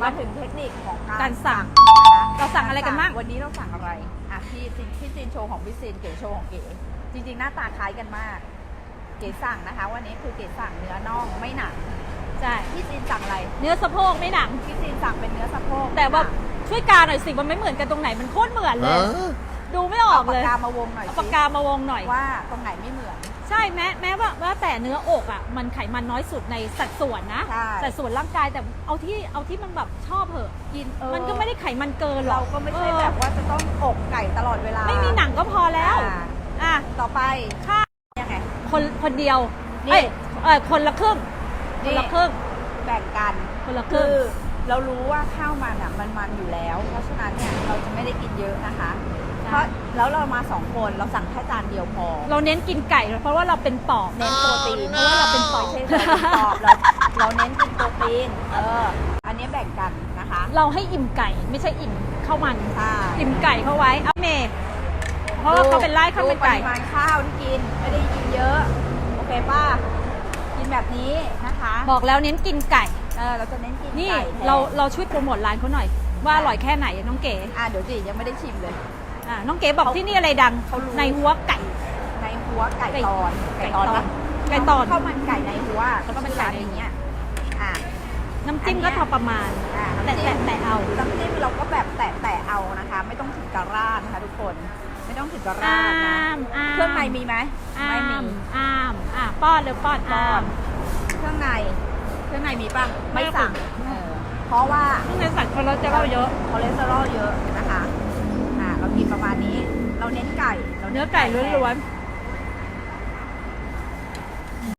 มาถึงเทคนิคของการการสั่งนะคะเราสั่งอะไรกันบ้างวันนี้เราสั่งอะไรอะพี่ซินพี่ซีนโชว์ของพี่ซีนเก๋โชว์ของเก๋จริงๆ หน้าตาคล้ายกันมาก เก๋สั่งนะคะ วันนี้คือเก๋สั่งเนื้อน่องไม่หนังใช่พี่ซีนสั่งอะไรเนื้อสะโพกไม่หนัง พี่ซีนสั่งเป็นเนื้อสะโพกแต่ว่าค่ะช่วยกาหน่อยสิมันไม่เหมือนกันตรงไหนมันโคตรเหมือนเลย ดูไม่ออเอากปาเลกยกามาวงหน่อยเอาสิปากกามาวงหน่อย ว่าตรงไหนไม่เหมือน ใช่แม้แม้ว่าว่า แต่เนื้ออกอะมันไขมันน้อยสุดในสัดส่วนนะใช่สัดส่วนร่างกายแต่เอาที่เอาที่มันแบบชอบเหอะกินเออ มันก็ไม่ได้ไขมันเกินหรเราอกก็ไม่ใช่เออแบบว่าจะต้องอกไก่ตลอดเวลาไม่มีหนังก็พอแล้วอ่าอะต่อไปค่ายังไง คนคนเดียวนี่ เอ้ยเอยคนละครึ่งนี่คนละครึ่งแบ่งกัน คนละคคืรึ่ง อเรารู้ว่าข้าวมันอะมันมันอยู่แล้ว เพราะฉะนั้นเนี่ยเราจะไม่ได้กินเยอะนะคะ เพราะแล้วเรามาสองคนเราสั่งแค่จานเดียวพอเราเน้นกินไก่ เพราะว่าเราเป็นปอบเน้นโปรตีนเพราะว่าเราเป็นปอบไม่ใช่เราเป็นปอบเราเราเน้นกินโปรตีนเอออันนี้แบ่งกันนะคะ เราให้อิ่มไก่ไม่ใช่อิ่มข้าวมันใช่อิ่มไก่เข้าไว้เอาเมย์เพราะว่าเขาเป็นไร่ข้าวเป็นไก่ดูปริมาณข้าวที่กินไม่ได้กินเยอะโอเคป้ากินแบบนี้นะคะ บอกแล้วเน้นกินไก่เออเราจะเน้นกินนี่ไก่แทนเราเราช่วยโปรโมทร้านเขาหน่อยว่าอร่อยแค่ไหนน้องเก๋อะเดี๋ยวสิยังไม่ได้ชิมเลย อ่าน้องเก๋บอกที่นี่อะไรดังเขารู้ ในหัวไก่ ในหัวไก่ไก่ตอนไก่ตอนตอนปะไก่ตอน ข้าวมันไก่ในหัวข้าวมันไก่ในหัวอย่างเงี้ยอะ น้ำจิ้มอันเนี้ก็ยพอประมาณ อะแต่น้ำแต่จิ้มแต่เอา น้ำจิ้มเราก็แบบแตะแตะเอานะคะ ไม่ต้องถึงกระราดนะคะทุกคนไม่ต้องถึงกระราอ้าดนะมอ้ามเครื่องในมีไหมอ้าไม่มีมอ้ามอะป้อนเลยป้อนก้อ้าอมนเครื่องในเครื่องในมีป่ะไม่ไม่สั่งสั่งเออเพราะว่าข้างในสัตว์คอเลสเตอรอลเยอะ คอเลสเตอรอลเยอะ กินประมาณนี้ เราเน้นไก่ราเนื้อไก่ล้วนๆ